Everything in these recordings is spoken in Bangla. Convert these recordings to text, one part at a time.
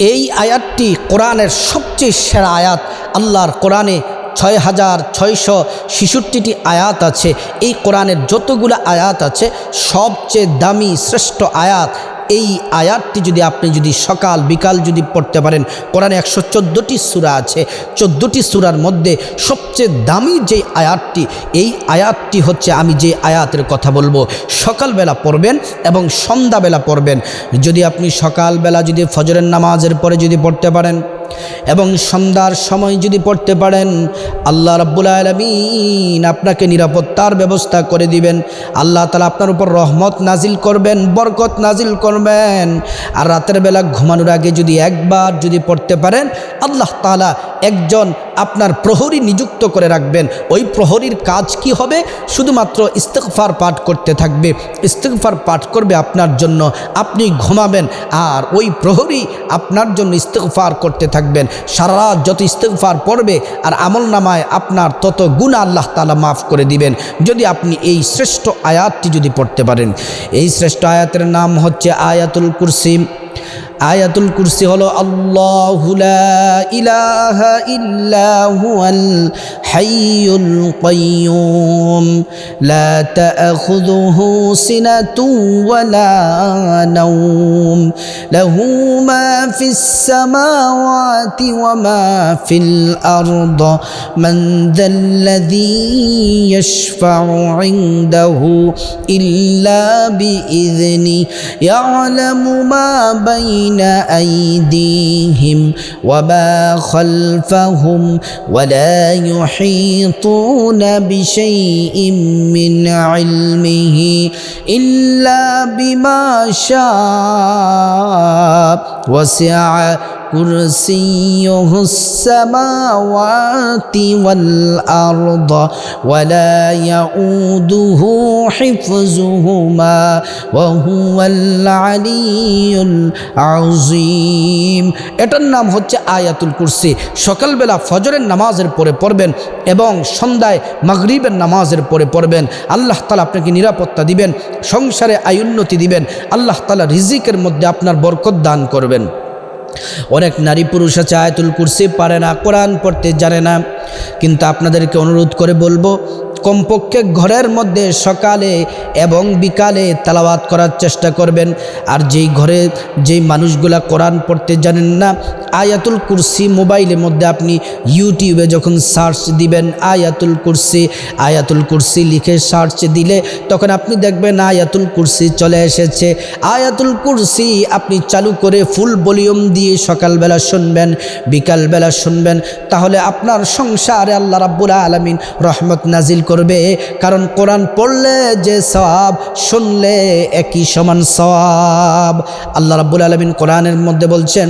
এই আয়াতটি কোরআনের সবচেয়ে সেরা আয়াত। আল্লাহর কোরআনে ছয় হাজার ছয়শো ছেষট্টিটি আয়াত আছে। এই কোরআনের যতগুলো আয়াত আছে, সবচেয়ে দামি শ্রেষ্ঠ আয়াত এই আয়াতটি যদি আপনি যদি সকাল, বিকাল যদি পড়তে পারেন, কোরআনে একশো চোদ্দোটি সুরা আছে। চোদ্দোটি সুরার মধ্যে সবচেয়ে দামি যে আয়াতটি, এই আয়াতটি হচ্ছে আমি যে আয়াতের কথা বলব। সকালবেলা পড়বেন এবং সন্ধ্যাবেলা পড়বেন। যদি আপনি সকালবেলা যদি ফজরের নামাজের পরে যদি পড়তে পারেন এবং সন্ধ্যার সময় যদি পড়তে পারেন, আল্লাহ রাব্বুল আলমিন আপনাকে নিরাপত্তার ব্যবস্থা করে দিবেন। আল্লাহ তালা আপনার উপর রহমত নাজিল করবেন, বরকত নাজিল করবেন। আর রাতের বেলা ঘুমানোর আগে যদি একবার যদি পড়তে পারেন, আল্লাহ তালা একজন আপনার প্রহরী নিযুক্ত করে রাখবেন। ওই প্রহরীর কাজ কি হবে? শুধুমাত্র ইস্তেকফার পাঠ করতে থাকবে। ইস্তেকফার পাঠ করবে আপনার জন্য। আপনি ঘুমাবেন আর ওই প্রহরী আপনার জন্য ইস্তেকফার করতে থাকবেন। সারা রাত যত ইস্তেকফার পড়বে আর আমল নামায় আপনার তত গুণ আল্লাহ তালা মাফ করে দিবেন। যদি আপনি এই শ্রেষ্ঠ আয়াতটি যদি পড়তে পারেন। এই শ্রেষ্ঠ আয়াতের নাম হচ্ছে আয়াতুল কুরসিম আয়াতুল কুরসি হলো আল্লাহ ইলাহা ইল্লা হুয়াল হাইয়ুল কাইয়ুম লা তাখুযুহু সিনাতুন ওয়ালা নাওম লাহু মা ফিস সামাওয়াতি ওয়া মা ফিল আরদ মান যাল্লাযী يشفع عنده إلا بإذنه يعلم ما بين أيديهم وما خلفهم ولا يحيطون بشيء من علمه إلا بما شاء وسع كرسيه السماوات والأرض ولا يؤوده حفظهما وهو العلي العظيم এটার নাম হচ্ছে আয়াতুল কুরসি সকালবেলা ফজরের নামাজের পরে পড়বেন এবং সন্ধ্যায় মাগরিবের নামাজের পরে পড়বেন আল্লাহ তালা আপনাকে নিরাপত্তা দিবেন সংসারে আয়ুন্নতি দিবেন আল্লাহ তালা রিজিকের মধ্যে আপনার বরকত দান করবেন অনেক নারী পুরুষ আছে, আয়তুল কুরসি পারে না, কোরআন পড়তে জানে না। কিন্তু আপনাদেরকে অনুরোধ করে বলব কমপক্ষে ঘরের মধ্যে সকালে এবং বিকালে তালাবাত করার চেষ্টা করবেন। আর যেই ঘরে যেই মানুষগুলা কোরআন পড়তে জানেন না, আয়াতুল কুরসি মোবাইলের মধ্যে আপনি ইউটিউবে যখন সার্চ দিবেন আয়াতুল কুরসি আয়াতুল কুরসি লিখে সার্চ দিলে তখন আপনি দেখবেন আয়াতুল কুরসি চলে এসেছে। আয়াতুল কুরসি আপনি চালু করে ফুল ভলিউম দিয়ে সকালবেলা শুনবেন, বিকালবেলা শুনবেন। তাহলে আপনার সংসারে আল্লাহ রাব্বুল আলমিন রহমত নাজিল করবে, কারণ কোরআন পড়লে যে সওয়াব, শুনলে একই সমান সওয়াব। আল্লাহ রাব্বুল আলমিন কোরআনের মধ্যে বলছেন,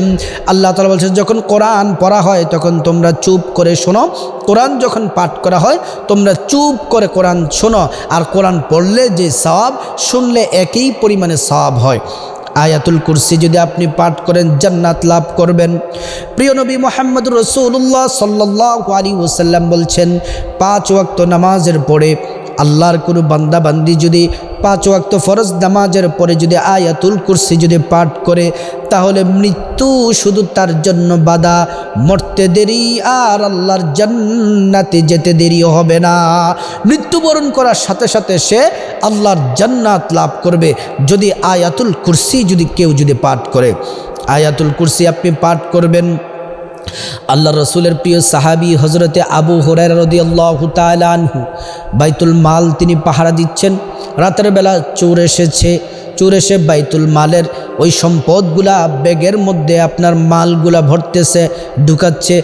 আল্লাহ তালা বলছেন, যখন কোরআন পড়া হয়, তখন তোমরা চুপ করে শোনো। কোরআন যখন পাঠ করা হয়, তোমরা চুপ করে কোরআন শোনো। আর কোরআন পড়লে যে সওয়াব, শুনলে একই পরিমাণে সওয়াব হয়। আয়াতুল কুরসি যদি আপনি পাঠ করেন, জান্নাত লাভ করবেন। প্রিয় নবী মোহাম্মদ রসুল্লাহ সাল্লাহ আলী ওসাল্লাম বলছেন, পাঁচ ওয়াক্ত নামাজের পরে আল্লাহর কোনো বান্দাবান্দি যদি পাঁচ ওয়াক্ত ফরজ নামাজের পরে যদি আয়াতুল কুরসি যদি পাঠ করে, তাহলে মৃত্যু শুধু তার জন্য বাধা। মরতে দেরি আর আল্লাহর জান্নাতে যেতে দেরি হবে না। মৃত্যুবরণ করার সাথে সাথে সে আল্লাহর জান্নাত লাভ করবে। যদি আয়াতুল কুরসি যদি কেউ যদি পাঠ করে, আয়াতুল কুরসি আপনি পাঠ করবেন। আল্লাহ রসুলের প্রিয় সাহাবি হজরতে আবু হরাই রদি আল্লাহ আনহু, বাইতুল মাল তিনি পাহারা দিচ্ছেন। রাতের বেলা চোর এসেছে। চোর এসে বাইতুল মালের ওই সম্পদগুলা ব্যাগের মধ্যে আপনার মালগুলা ভরতেছে, ঢুকাচ্ছে।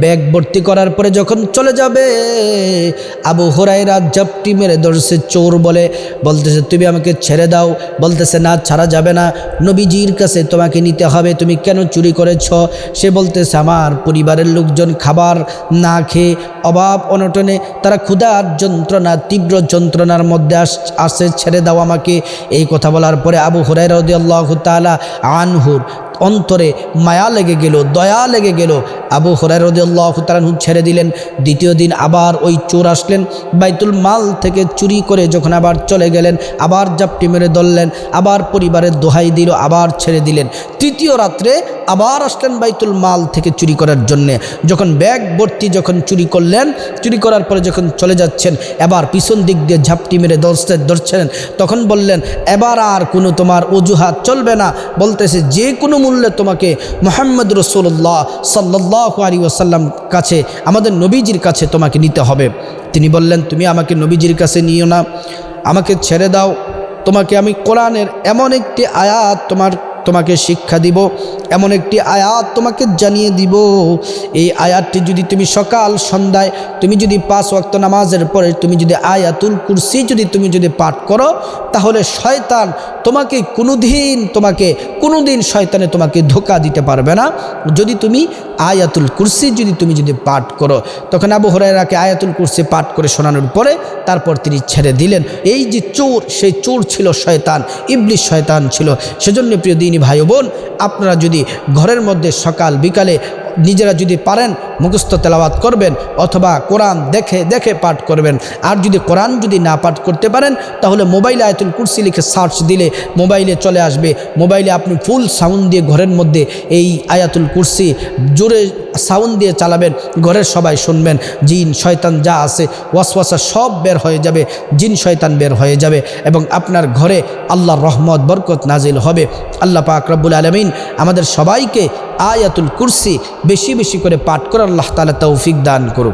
ব্যাগ ভর্তি করার পরে যখন চলে যাবে, আবু হরাইরা ঝাপটি মেরে ধরছে, চোর বলে, বলতেছে, তুমি আমাকে ছেড়ে দাও। বলতেছে, না, ছাড়া যাবে না। নবীজির কাছে তোমাকে নিতে হবে, তুমি কেন চুরি করেছ? সে বলতেছে, আমার পরিবারের লোকজন খাবার না খেয়ে অভাব অনটনে, তারা ক্ষুধার যন্ত্রণা, তীব্র যন্ত্রণার মধ্যে আস, আসে, ছেড়ে দাও আমাকে। এই কথা বলার পরে আবু হুরাই রদি আল্লাহ তালা আনহুর অন্তরে মায়া লেগে গেল, দয়া লেগে গেল। আবু হরারদুল্লাহ তালাহু ছেড়ে দিলেন। দ্বিতীয় দিন আবার ওই চোর আসলেন। বাইতুল মাল থেকে চুরি করে যখন আবার চলে গেলেন, আবার জাপটি মেরে ধরলেন, আবার পরিবারের দোহাই দিল, আবার ছেড়ে দিলেন। তৃতীয় রাত্রে আবার আসলেন বাইতুল মাল থেকে চুরি করার জন্যে। যখন ব্যাগ ভর্তি যখন চুরি করলেন, চুরি করার পরে যখন চলে যাচ্ছেন, এবার পিছন দিক দিয়ে ঝাপটি মেরে ধরতে ধরছেন, তখন বললেন, এবার আর কোনো তোমার অজুহাত চলবে না। বলতেছে, যে কোনো মূল্যে তোমাকে মোহাম্মদ রসুল্লাহ সাল্লাহ আলী ওসাল্লাম কাছে, আমাদের নবীজির কাছে তোমাকে নিতে হবে। তিনি বললেন, তুমি আমাকে নবীজির কাছে নিও না, আমাকে ছেড়ে দাও। তোমাকে আমি কোরআনের এমন একটি আয়াত তোমার, তোমাকে শিক্ষা দিব, এমন একটি আয়াত তোমাকে জানিয়ে দিব। এই আয়াতটি যদি তুমি সকাল, সন্ধ্যায়, তুমি যদি পাঁচ ওয়াক্ত নামাজের পরে তুমি যদি আয়াতুল কুরসি যদি তুমি যদি পাঠ করো, তাহলে শয়তান তোমাকে কোনো দিন তোমাকে কোনো দিন শয়তানে তোমাকে ধোকা দিতে পারবে না। যদি তুমি আয়াতুল কুরসি, যদি তুমি যদি পাঠ করো, তখন আবু হরাইরাকে আয়াতুল কুরসি পাঠ করে শোনানোর পরে তারপর তিনি ছেড়ে দিলেন। এই যে চোর, সেই চোর ছিল শয়তান ইবলিশ শয়তান ছিল। সেজন্য প্রিয় দিনী ভাই বোন, আপনারা যদি ঘরের মধ্যে সকাল বিকালে নিজেরা যদি পারেন, মুখস্থ তেলাওয়াত করবেন অথবা কোরআন দেখে দেখে পাঠ করবেন। আর যদি কোরআন যদি না পাঠ করতে পারেন, তাহলে মোবাইলে আয়তুল কুরসি লিখে সার্চ দিলে মোবাইলে চলে আসবে। মোবাইলে আপনি ফুল সাউন্ড দিয়ে ঘরের মধ্যে এই আয়াতুল কুরসি জোরে সাউন্ড দিয়ে চালাবেন, ঘরের সবাই শুনবেন। জিন, শয়তান যা আছে, ওয়াসওয়াসা সব বের হয়ে যাবে, জিন, শয়তান বের হয়ে যাবে এবং আপনার ঘরে আল্লাহর রহমত, বরকত নাজিল হবে। আল্লাহ পাক রব্বুল আলমিন আমাদের সবাইকে আয়াতুল কুরসি বেশি বেশি করে পাঠ করে আল্লাহ তালা তৌফিক দান করুক।